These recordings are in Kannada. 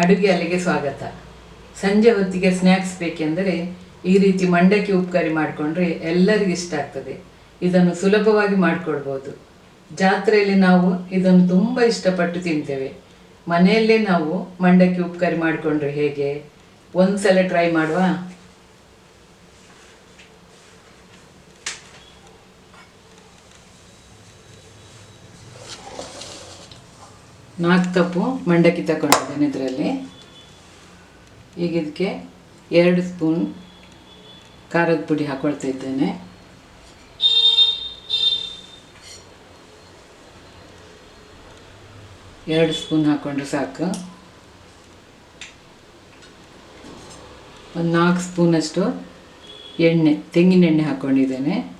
ಅಡುಗೆ ಅಲ್ಲಿಗೆ ಸ್ವಾಗತ. ಸಂಜೆ ಹೊತ್ತಿಗೆ ಸ್ನ್ಯಾಕ್ಸ್ ಬೇಕೆಂದರೆ ಈ ರೀತಿ ಮಂಡಕ್ಕಿ ಉಪಕಾರಿ ಮಾಡಿಕೊಂಡ್ರೆ ಎಲ್ಲರಿಗೂ ಇಷ್ಟ ಆಗ್ತದೆ. ಇದನ್ನು ಸುಲಭವಾಗಿ ಮಾಡಿಕೊಳ್ಬೋದು ಜಾತ್ರೆಯಲ್ಲಿ ನಾವು ಇದನ್ನು ತುಂಬ ಇಷ್ಟಪಟ್ಟು ತಿಂತೇವೆ. ಮನೆಯಲ್ಲೇ ನಾವು ಮಂಡಕ್ಕಿ ಉಪಕಾರಿ ಮಾಡಿಕೊಂಡ್ರೆ ಹೇಗೆ? ಒಂದು ಸಲ ಟ್ರೈ ಮಾಡುವ? ನಾಲ್ಕು ಕಪ್ಪು ಮಂಡಕ್ಕಿ ತಗೊಂಡಿದ್ದೇನೆ ಇದರಲ್ಲಿ. ಈಗ ಇದಕ್ಕೆ ಎರಡು ಸ್ಪೂನ್ ಖಾರದ ಪುಡಿ ಹಾಕ್ಕೊಳ್ತಾ ಇದ್ದೇನೆ. ಎರಡು ಸ್ಪೂನ್ ಹಾಕ್ಕೊಂಡ್ರೆ ಸಾಕು. ಒಂದು ನಾಲ್ಕು ಸ್ಪೂನಷ್ಟು ಎಣ್ಣೆ ತೆಂಗಿನೆಣ್ಣೆ ಹಾಕ್ಕೊಂಡಿದ್ದೇನೆ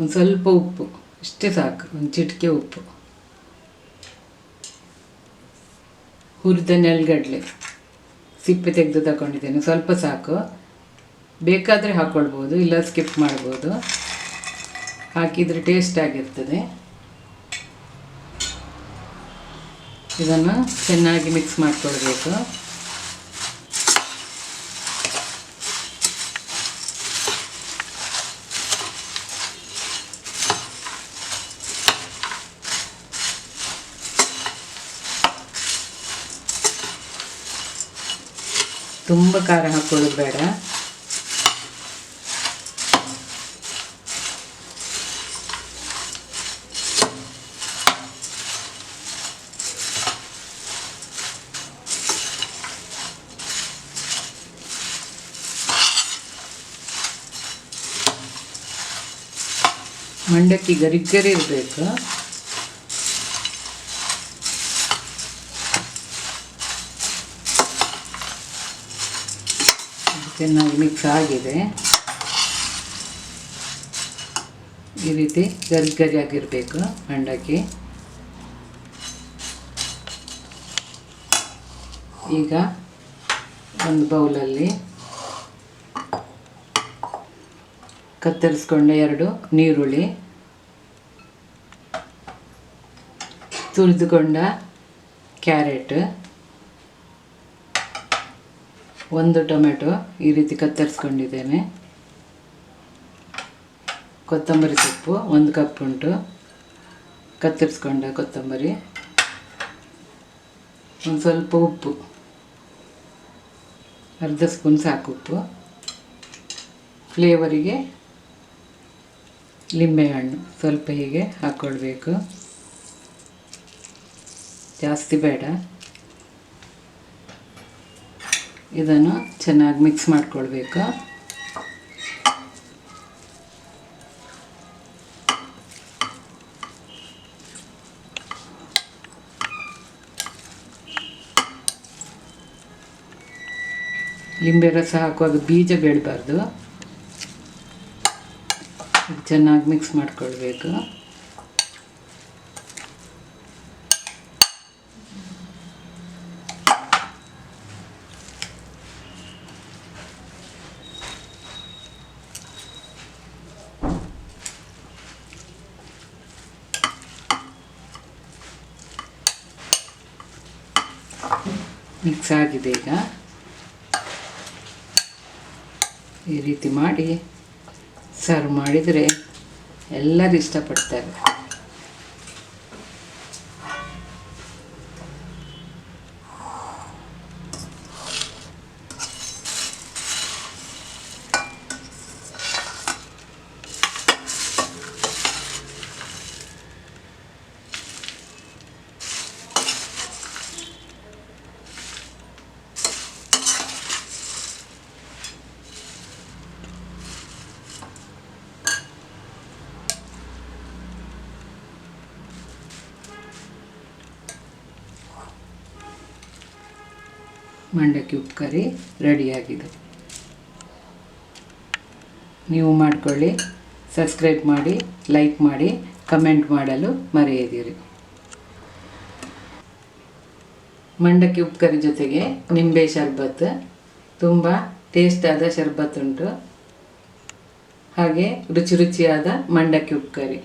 ಒಂದು ಸ್ವಲ್ಪ ಉಪ್ಪು, ಇಷ್ಟೇ ಸಾಕು, ಒಂದು ಚಿಟಿಕೆ ಉಪ್ಪು. ಹುರಿದ ನೆಲಗಡಲೆ, ಸಿಪ್ಪೆ ತೆಗೆದು ತಗೊಂಡಿದ್ದೇನೆ ಸ್ವಲ್ಪ ಸಾಕು. ಬೇಕಾದರೆ ಹಾಕ್ಕೊಳ್ಬೋದು ಇಲ್ಲ ಸ್ಕಿಪ್ ಮಾಡ್ಬೋದು. ಹಾಕಿದರೆ ಟೇಸ್ಟ್ ಆಗಿರ್ತದೆ. ಇದನ್ನು ಚೆನ್ನಾಗಿ ಮಿಕ್ಸ್ ಮಾಡ್ಕೊಳ್ಬೇಕು. ತುಂಬ ಖಾರ ಹಾಕ್ಕೊಳ್ಳೋದು ಬೇಡ. ಮಂಡಕ್ಕಿ ಗರಿಗರಿ ಇರಬೇಕು. ಚೆನ್ನಾಗಿ ಮಿಕ್ಸ್ ಆಗಿದೆ. ಈ ರೀತಿ ಗರಿ ಆಗಿರಬೇಕು ಮಂಡಕ್ಕಿ ಈಗ ಒಂದು ಬೌಲಲ್ಲಿ ಕತ್ತರಿಸ್ಕೊಂಡ ಎರಡು ನೀರುಳ್ಳಿ. ತುರಿದುಕೊಂಡ ಕ್ಯಾರೆಟ್. ಒಂದು ಟೊಮೆಟೊ ಈ ರೀತಿ ಕತ್ತರಿಸ್ಕೊಂಡಿದ್ದೇನೆ. ಕೊತ್ತಂಬರಿ ಸೊಪ್ಪು ಒಂದು ಕಪ್ ಉಂಟು. ಕತ್ತರಿಸ್ಕೊಂಡ ಕೊತ್ತಂಬರಿ. ಒಂದು ಸ್ವಲ್ಪ ಉಪ್ಪು. ಅರ್ಧ ಸ್ಪೂನ್ ಸಾಕು ಉಪ್ಪು. ಫ್ಲೇವರಿಗೆ ಲಿಂಬೆಹಣ್ಣು ಸ್ವಲ್ಪ ಹೀಗೆ ಹಾಕ್ಕೊಳ್ಬೇಕು ಜಾಸ್ತಿ ಬೇಡ. ಇದನ್ನು ಚೆನ್ನಾಗಿ ಮಿಕ್ಸ್ ಮಾಡ್ಕೊಳ್ಬೇಕು. ಲಿಂಬೆ ರಸ ಹಾಕುವಾಗ ಬೀಜ ಬೇಡಬಾರ್ದು. ಚೆನ್ನಾಗಿ ಮಿಕ್ಸ್ ಮಾಡ್ಕೊಳ್ಬೇಕು. ಮಿಕ್ಸ್ ಆಗಿದೆ ಈಗ. ಈ ರೀತಿ ಮಾಡಿ ಸರ್ವ್ ಮಾಡಿದರೆ ಎಲ್ಲರೂ ಇಷ್ಟಪಡ್ತಾರೆ. ಮಂಡಕ್ಕಿ ಉಪ್ಕರಿ ರೆಡಿಯಾಗಿದೆ ನೀವು ಮಾಡಿಕೊಳ್ಳಿ ಸಬ್ಸ್ಕ್ರೈಬ್ ಮಾಡಿ ಲೈಕ್ ಮಾಡಿ ಕಮೆಂಟ್ ಮಾಡಲು ಮರೆಯದಿರಿ. ಮಂಡಕ್ಕಿ ಉಪ್ಕರಿ ಜೊತೆಗೆ ನಿಂಬೆ ಶರ್ಬತ್ ತುಂಬ ಟೇಸ್ಟಾದ ಶರ್ಬತ್ ಉಂಟು. ಹಾಗೆ ರುಚಿ ರುಚಿಯಾದ ಮಂಡಕ್ಕಿ ಉಪ್ಕರಿ